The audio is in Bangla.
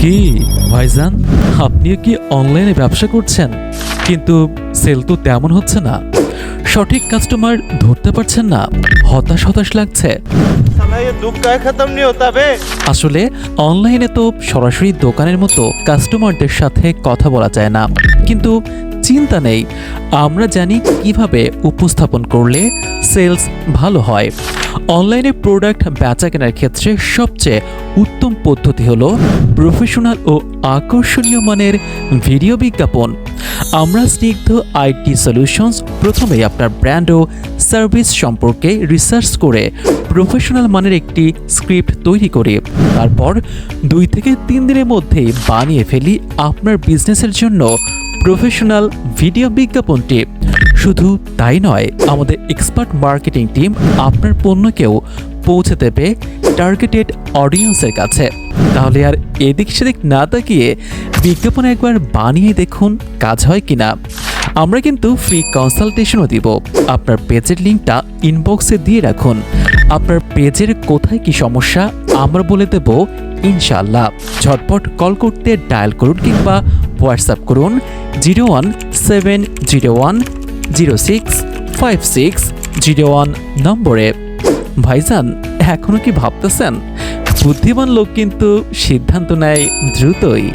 কি ভাইজান? আপনিও কি অনলাইনে ব্যবসা করছেন? কিন্তু সেল তো তেমন হচ্ছে না। সঠিক কাস্টমার ধরতে পারছেন না। হতাশ হতাশ লাগছে। আসলে অনলাইনে তো সরাসরি দোকানের মতো কাস্টমারদের সাথে কথা বলা যায় না। কিন্তু চিন্তা নেই আমরা জানি কীভাবে উপস্থাপন করলে সেলস ভালো হয়। অনলাইনে প্রোডাক্ট বেচা কেনার ক্ষেত্রে সবচেয়ে উত্তম পদ্ধতি হলো প্রফেশনাল ও আকর্ষণীয় মানের ভিডিও বিজ্ঞাপন। আমরা স্নিগ্ধ আইটি সলিউশনস প্রথমে আপনার ব্র্যান্ড ও সার্ভিস সম্পর্কে রিসার্চ করে প্রফেশনাল মানের একটি স্ক্রিপ্ট তৈরি করি। তারপর দুই থেকে তিন দিনের মধ্যেই বানিয়ে ফেলি আপনার বিজনেসের জন্য প্রফেশনাল ভিডিও বিজ্ঞাপনটি। শুধু তাই নয়, আমাদের এক্সপার্ট মার্কেটিং টিম আপনার পণ্যকেও পৌঁছে দেবে টার্গেটেড অডিয়েন্সের কাছে। তাহলে আর এদিক সেদিক না তাকিয়ে বিজ্ঞাপন একবার বানিয়ে দেখুন কাজ হয় কিনা। আমরা কিন্তু ফ্রি কনসালটেশনও দিব। আপনার পেজের লিঙ্কটা ইনবক্সে দিয়ে রাখুন। আপনার পেজের কোথায় কি সমস্যা, আমরা বলে দেব ইনশাল্লাহ ঝটপট কল করতে ডায়াল করুন কিংবা হোয়াটসঅ্যাপ করুন zero one seven zero one zero six five six zero one নম্বরে। ভাইজান এখনও কি ভাবতেছেন? বুদ্ধিমান লোক কিন্তু সিদ্ধান্ত নেয় দ্রুতই।